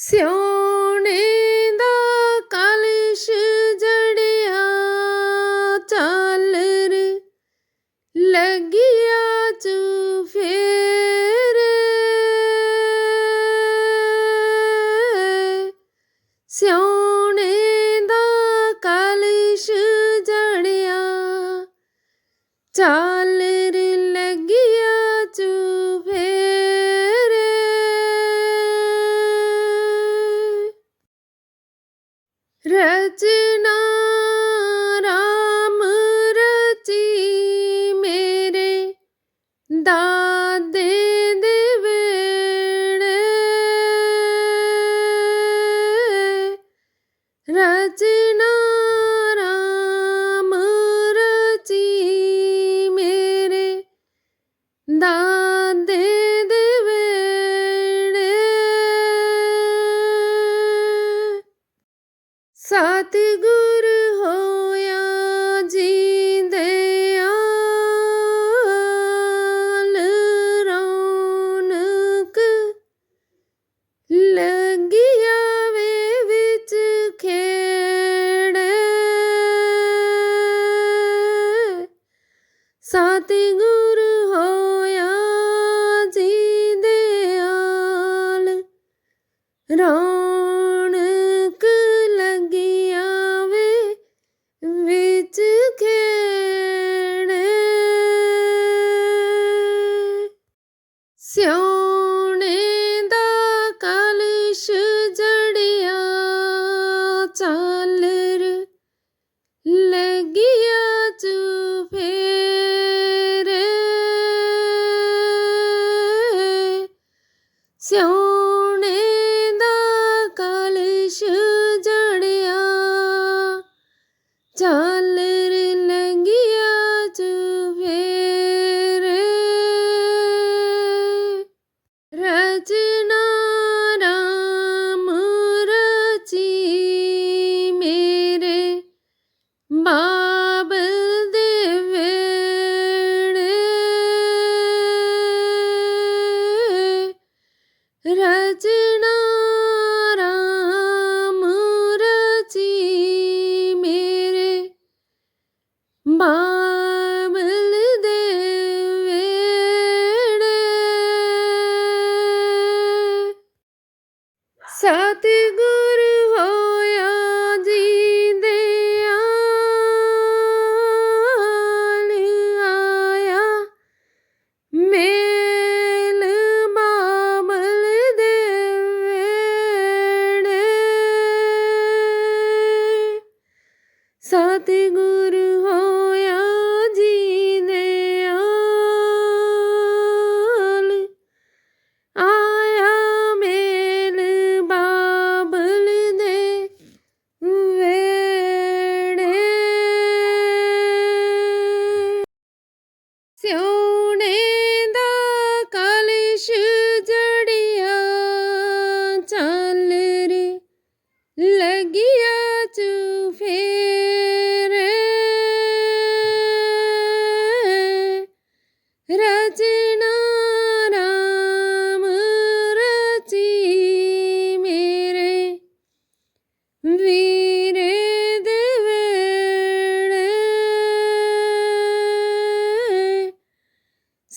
ਸਿਉਣੇ ਦਾ ਕਲਸ਼ ਜੜਿਆ ਚੱਲ ਰੇ ਲੱਗਿਆ ਚੂ ਫੇਰ। ਸਿਉਣੇ ਦਾ ਕਲਸ਼ ਜੜਿਆ ਚੱਲ রচনা do do Mom.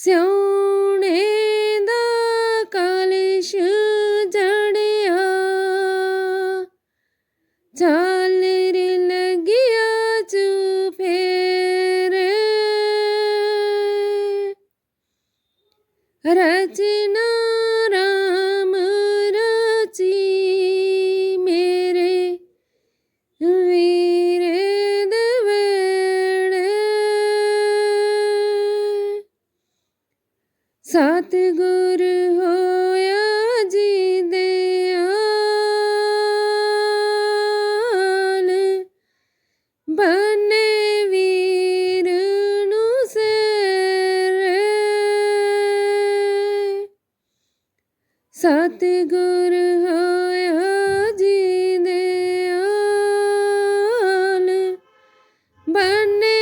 Soon. ਸਤਿਗੁਰ ਹੋਇਆ ਜੀ ਦਿਆਲ ਬਨੇ ਵੀਰ ਨੂੰ ਸਰੇ। ਸਤਿਗੁਰ ਹੋਇਆ ਜੀ ਦਿਆਲ ਬਨੇ